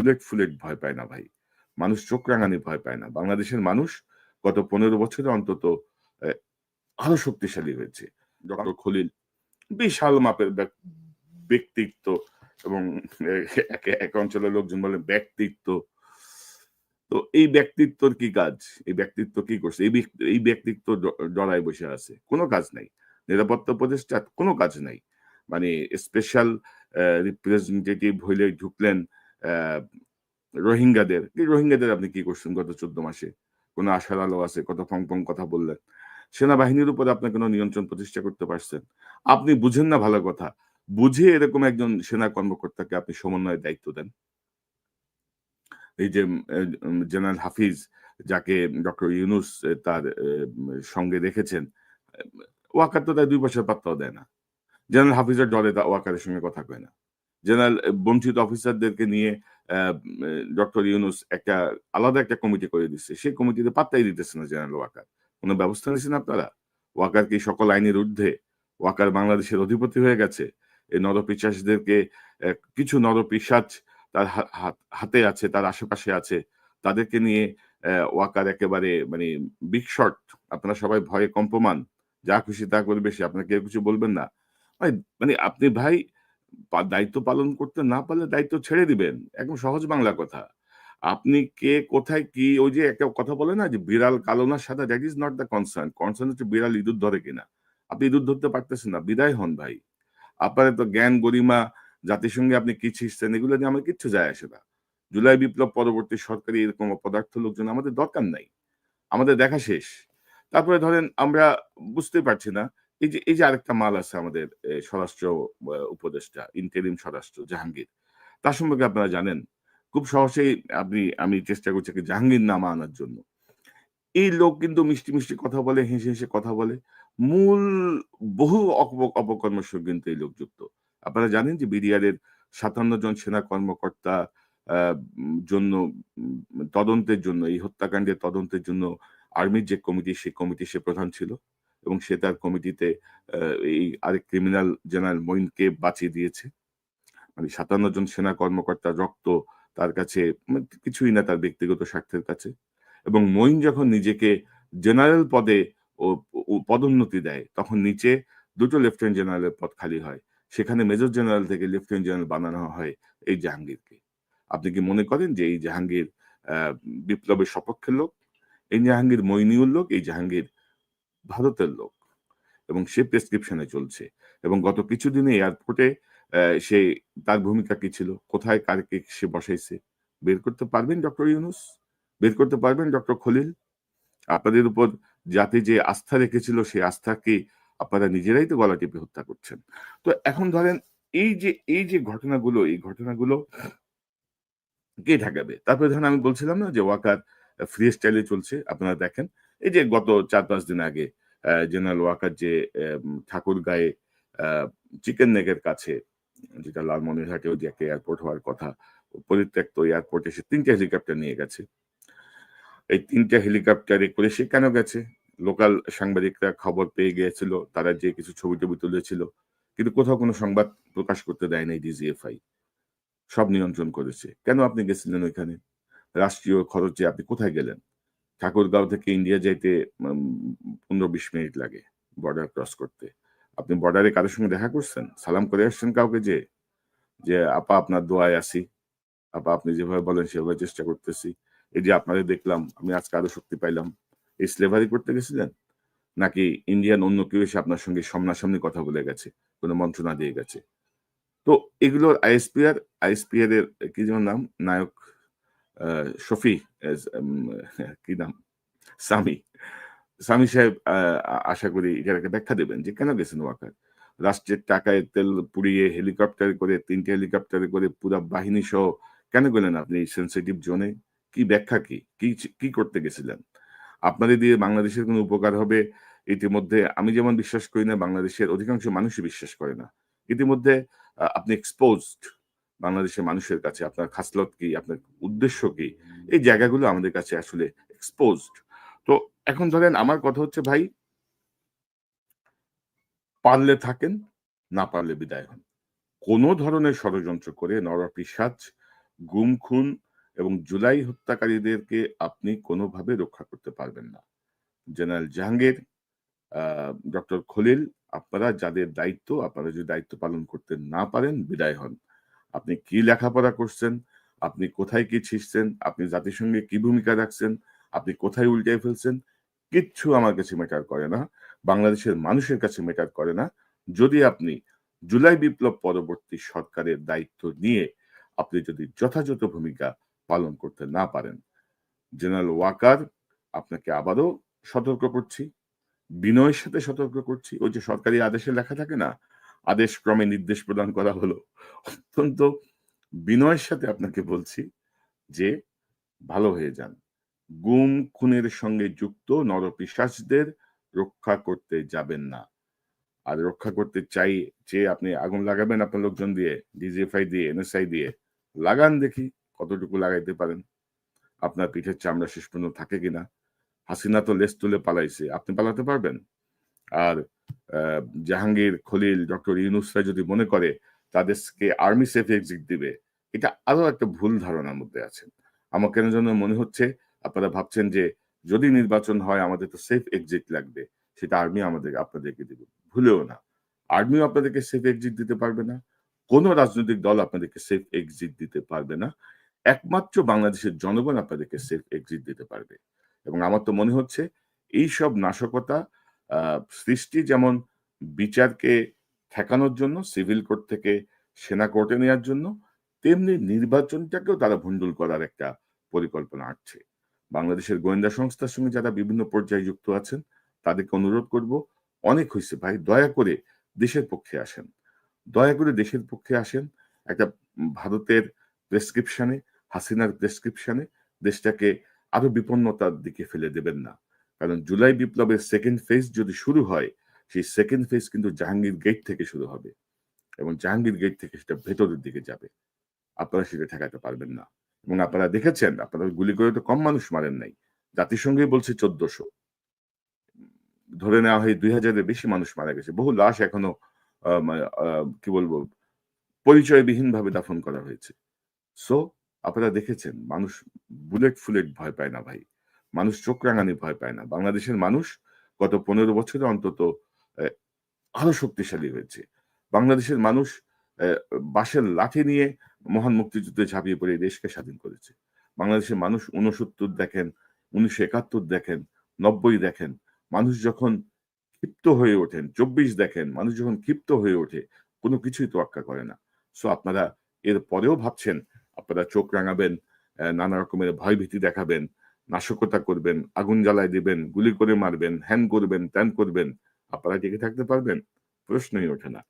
Bullet folate ভয় পায় না ভাই। মানুষ চোখ রাঙানি ভয় পায় না। বাংলাদেশের মানুষ গত পনেরো বছরে অন্তত আরও শক্তিশালী হয়েছে। ডক্টর খলিল। বিশাল মাপের ব্যক্তিত্ব এবং এক অঞ্চলের লোকজন বলে ব্যক্তিত্ব। তো এই ব্যক্তিত্বর কি কাজ? এই ব্যক্তিত্ব কি করছে? এই ব্যক্তি- এই ব্যক্তিত্ব ডরায় বসে আছে। কোনো কাজ নাই। নিরাপত্তা উপদেষ্টা কোনো কাজ নাই। মানে স্পেশাল রিপ্রেজেন্টেটিভ হইলে ঢুকলেন আহ, রোহিঙ্গাদের রোহিঙ্গাদের আপনি কি করছেন গত চোদ্দ মাসে? কোনো আশার আলো আছে? কত ফং ফং কথা বললেন। সেনাবাহিনীর উপর আপনার কোনো নিয়ন্ত্রণ প্রতিষ্ঠা করতে পারছেন? আপনি বুঝেন না ভালো কথা। বুঝে এরকম একজন সেনা কর্মকর্তাকে আপনি সমন্বয়ের দায়িত্ব দেন। এই যে জেনারেল হাফিজ যাকে ডক্টর ইউনুস তার সঙ্গে রেখেছেন, ওয়াকার তো তার দুই বছর পাত্তাও দেয় না। জেনারেল হাফিজের তা ওয়াকারের সঙ্গে কথা কয় না। জেনারেল বঞ্চিত অফিসারদেরকে নিয়ে ডক্টর ইউনুস একটা আলাদা একটা কমিটি করে দিচ্ছে। সেই কমিটিতে পাত্তাই দিতেছে না জেনারেল ওয়াকার। কোনো ব্যবস্থা নিয়েছেন আপনারা? ওয়াকার কি সকল আইনের ঊর্ধ্বে? ওয়াকার বাংলাদেশের অধিপতি হয়ে গেছে? এই নরপিশাসদেরকে কিছু নরপিশাচ তার হাতে আছে, তার আশেপাশে আছে, তাদেরকে নিয়ে ওয়াকার একেবারে মানে বিগ শট আপনারা সবাই ভয়ে কম্পমান, যা খুশি তা করবে সে আপনাকে কিছু বলবেন না। মানে আপনি ভাই দায়িত্ব পালন করতে না পারলে দায়িত্ব ছেড়ে দিবেন। একদম সহজ বাংলা কথা। আপনি কে, কোথায়, কি, ওই যে একটা কথা বলে না যে বিড়াল কালো না সাদা that is not the concern concern হচ্ছে বিড়াল ইঁদুর ধরে কিনা। আপনি ইঁদুর ধরতে পারতেছেন না, বিদায় হন ভাই। আপনার তো জ্ঞান গরিমা, জাতিসংঘে আপনি কি ছিঁড়ছেন এগুলো নিয়ে আমার কিচ্ছু যায় আসে না। জুলাই বিপ্লব পরবর্তী সরকারি এরকম অপদার্থ লোকজন আমাদের দরকার নাই। আমাদের দেখা শেষ। তারপরে ধরেন আমরা বুঝতে পারছি না এই যে এই যে আরেকটা মাল আছে আমাদের স্বরাষ্ট্র উপদেষ্টা ইন্টারিম স্বরাষ্ট্র, জাহাঙ্গীর। তার সম্পর্কে আপনারা জানেন, খুব সহজেই আপনি, আমি চেষ্টা করছি জাহাঙ্গীর নামা আনার জন্য। এই লোক কিন্তু মিষ্টি মিষ্টি কথা বলে, হেসে হেসে কথা বলে। মূল, বহু অপ- অপকর্মের সঙ্গে কিন্তু এই লোক যুক্ত। আপনারা জানেন যে বিডিআরের সাতান্ন জন সেনা কর্মকর্তা জন্য তদন্তের জন্য, এই হত্যাকাণ্ডের তদন্তের জন্য আর্মির যে কমিটি, সেই কমিটি সে প্রধান ছিল। এবং সে তার কমিটিতে এই আরেক ক্রিমিনাল জেনারেল মইনকে বাঁচিয়ে দিয়েছে। মানে সাতান্ন জন সেনা কর্মকর্তার রক্ত তার কাছে মানে কিছুই না তার ব্যক্তিগত স্বার্থের কাছে। এবং মইন যখন নিজেকে জেনারেল পদে ও পদোন্নতি দেয়, তখন নিচে দুটো লেফটেন্যান্ট জেনারেলের পদ খালি হয়। সেখানে মেজর জেনারেল থেকে লেফটেন্যান্ট জেনারেল বানানো হয় এই জাহাঙ্গীরকে। আপনি কি মনে করেন যে এই জাহাঙ্গীর বিপ্লবের সপক্ষের লোক? এই জাহাঙ্গীর মইনিউল লোক? এই জাহাঙ্গীর ভারতের লোক। এবং সে প্রেসক্রিপশনে চলছে। এবং গত কিছুদিনে এয়ারপোর্টে সে তার ভূমিকা কি ছিল? কোথায় কারকে সে বসাইছে? বের করতে পারবেন ডক্টর ইউনুস? বের করতে পারবেন ডক্টর খলিল? আপনাদের উপর জাতি যে আস্থা রেখেছিল সেই আস্থাকে আপনারা নিজেরাই তো গলা টিপে হত্যা করছেন? তো এখন ধরেন, এই যে এই যে ঘটনাগুলো, এই ঘটনাগুলো কে ঠেকাবে? তারপরে ধরেন আমি বলছিলাম না যে ওয়াকার ফ্রি স্টাইলে চলছে, আপনারা দেখেন। এই যে গত চার পাঁচ দিন আগে জেনারেল ওয়াকার যে ঠাকুর গায়ে চিকেন নেকের কাছে, যেটা লালমনিরহাটে ওই একটা এয়ারপোর্ট হওয়ার কথা, পরিত্যক্ত এয়ারপোর্টে সে তিনটা হেলিকপ্টার নিয়ে গেছে। এই তিনটা হেলিকপ্টারে করে সে কেন গেছে? লোকাল সাংবাদিকরা খবর পেয়ে গিয়েছিল, তারা যে কিছু ছবি টবি তুলেছিল, কিন্তু কোথাও কোনো সংবাদ প্রকাশ করতে দেয় নাই ডিজিএফআই সব নিয়ন্ত্রণ করেছে। কেন আপনি গেছিলেন ওইখানে? রাষ্ট্রীয় খরচে আপনি কোথায় গেলেন? ঠাকুরগাঁও থেকে ইন্ডিয়া যাইতে পনেরো বিশ মিনিট লাগে বর্ডার ক্রস করতে। আপনি বর্ডারে কারোর সঙ্গে দেখা করছেন? সালাম করে আসছেন কাউকে যে যে, আপা, আপনার দোয়ায় আসি আপা, আপনি যেভাবে বলেন, সেভাবে চেষ্টা করতেছি। এই যে আপনাদের দেখলাম, আমি আজকে আরও শক্তি পাইলাম। এই স্লেভারি করতে গেছিলেন? নাকি ইন্ডিয়ান অন্য কেউ এসে আপনার সঙ্গে সামনাসামনি কথা বলে গেছে? কোনো মন্ত্রণা দিয়ে গেছে? তো এগুলোর আইএসপিআর আইএসপিআর এর কি যেন নাম? নায়ক শফি সামি। সামি সাহেব আশা করি এটার একটা ব্যাখ্যা দেবেন যে কেন গেছেন ওয়াকার? রাষ্ট্রের টাকায় তেল পুড়িয়ে হেলিকপ্টার করে, তিনটে হেলিকপ্টারে করে পুরো বাহিনী সহ কেন গেলেন আপনি সেন্সিটিভ জোনে কি ব্যাখ্যা কি? কি করতে গেছিলেন? আপনাদের দিয়ে বাংলাদেশের কোনো উপকার হবে? ইতিমধ্যে আমি যেমন বিশ্বাস করি না, বাংলাদেশের অধিকাংশ মানুষই বিশ্বাস করে না। ইতিমধ্যে আপনি এক্সপোজড বাংলাদেশের মানুষের কাছে আপনার খাসলত কি, আপনার উদ্দেশ্য কি? এই জায়গাগুলো আমাদের কাছে আসলে এক্সপোজড তো এখন ধরেন আমার কথা হচ্ছে ভাই, পারলে থাকেন, না পারলে বিদায় হন। কোনো ধরনের ষড়যন্ত্র করে নরপিসাচ গুম খুন এবং জুলাই হত্যাকারীদেরকে আপনি কোনোভাবে রক্ষা করতে পারবেন না। জেনারেল জাহাঙ্গীর ডক্টর খলিল, আপনারা যাদের দায়িত্ব, আপনারা যদি দায়িত্ব পালন করতে না পারেন, বিদায় হন। আপনি কি লেখাপড়া করছেন? আপনি কোথায় কি ছিঁচছেন? আপনি জাতিসংঘে কি ভূমিকা রাখছেন? আপনি কোথায় উল্টে ফেলছেন? কিচ্ছু আমার কাছে ম্যাটার করে না। বাংলাদেশের মানুষের কাছে ম্যাটার করে না। যদি আপনি জুলাই বিপ্লব পরবর্তী সরকারের দায়িত্ব নিয়ে আপনি যদি যথাযথ ভূমিকা পালন করতে না পারেন জেনারেল ওয়াকার আপনাকে আবারও সতর্ক করছি। বিনয়ের সাথে সতর্ক করছি। ওই যে সরকারি আদেশে লেখা থাকে না আদেশ ক্রমে নির্দেশ প্রদান করা হলো। অত্যন্ত বিনয়ের সাথে আপনাকে বলছি যে, ভালো হয়ে যান। গুম খুনের সঙ্গে যুক্ত নরপিশাচদের রক্ষা করতে যাবেন না। আর রক্ষা করতে চাই যে আপনি আগুন লাগাবেন আপনার লোকজন দিয়ে, ডিজিএফআই দিয়ে, এনএসআই দিয়ে। লাগান দেখি কতটুকু লাগাইতে পারেন। আপনার পিঠের চামড়া শেষ পর্যন্ত থাকে কিনা? হাসিনা তো লেস তুলে পালাইছে। আপনি পালাতে পারবেন? আর জাহাঙ্গীর, খলিল, ডক্টর ইউনুসরা যদি মনে করে, তাদেরকে আর্মি সেফ এক্সিট দিবে। এটা আরও একটা ভুল ধারণার মধ্যে আছেন। আমার কেন যেন মনে হচ্ছে, আপনারা ভাবছেন যে যদি নির্বাচন হয়, আমাদের তো সেফ এক্সিট লাগবে। সেটা আর্মি আমাদের, আপনাদেরকে দিবে। ভুলেও না। আর্মিও আপনাদেরকে সেফ এক্সিট দিতে পারবে না। কোন রাজনৈতিক দল আপনাদেরকে সেফ এক্সিট দিতে পারবে না। একমাত্র বাংলাদেশের জনগণ আপনাদেরকে সেফ এক্সিট দিতে পারবে। এবং আমার তো মনে হচ্ছে এই সব নাশকতা সৃষ্টি যেমন বিচারকে ঠেকানোর জন্য, সিভিল কোর্ট থেকে সেনা কোর্টে নেওয়ার জন্য, তেমনি নির্বাচনটাকেও তারা ভণ্ডুল করার একটা পরিকল্পনা আটছে। বাংলাদেশের গোয়েন্দা সংস্থার সঙ্গে যারা বিভিন্ন পর্যায়ে যুক্ত আছেন, তাদেরকে অনুরোধ করব, অনেক হয়েছে ভাই, দয়া করে দেশের পক্ষে আসেন। দয়া করে দেশের পক্ষে আসেন, একটা ভারতের প্রেসক্রিপশনে হাসিনার প্রেসক্রিপশনে দেশটাকে আরও বিপন্নতার দিকে ফেলে দেবেন না। কারণ জুলাই বিপ্লবের সেকেন্ড ফেজ যদি শুরু হয়, সেই সেকেন্ড ফেজ কিন্তু জাহাঙ্গীর গেট থেকে শুরু হবে এবং জাহাঙ্গীর গেট থেকে সেটা ভেতরের দিকে যাবে। আপনারা সেটা ঠেকাতে পারবেন না। এবং আপনারা দেখেছেন, আপনারা গুলি করে তো কম মানুষ মারেন নাই। জাতিসংঘই বলছে চোদ্দশো। ধরে নেওয়া হয় দুই হাজারের বেশি মানুষ মারা গেছে। বহু লাশ এখনও কি বলব পরিচয়বিহীন ভাবে দাফন করা হয়েছে। সো আপনারা দেখেছেন, মানুষ বুলেট ফুলেট ভয় পায় না ভাই। মানুষ চোখ রাঙানি ভয় পায় না। বাংলাদেশের মানুষ গত পনেরো বছরে অন্তত আরও শক্তিশালী হয়েছে। বাংলাদেশের মানুষ বাঁশের লাঠি নিয়ে মহান মুক্তিযুদ্ধে ঝাঁপিয়ে পড়ে দেশকে স্বাধীন করেছে। বাংলাদেশের মানুষ উনসত্তর দেখেন উনিশশো একাত্তর দেখেন, নব্বই দেখেন। মানুষ যখন ক্ষিপ্ত হয়ে ওঠেন, চব্বিশ দেখেন, মানুষ যখন ক্ষিপ্ত হয়ে ওঠে, কোনো কিছুই তোয়াক্কা করে না। সো আপনারা এর পরেও ভাবছেন, আপনারা চোখ রাঙাবেন নানা রকমের ভয়ভীতি দেখাবেন নাশকতা করবেন, আগুন জ্বালায় দিবেন, গুলি করে মারবেন, হ্যান করবেন, ত্যান করবেন, আপনারা টিকে থাকতে পারবেন? প্রশ্নই ওঠে না।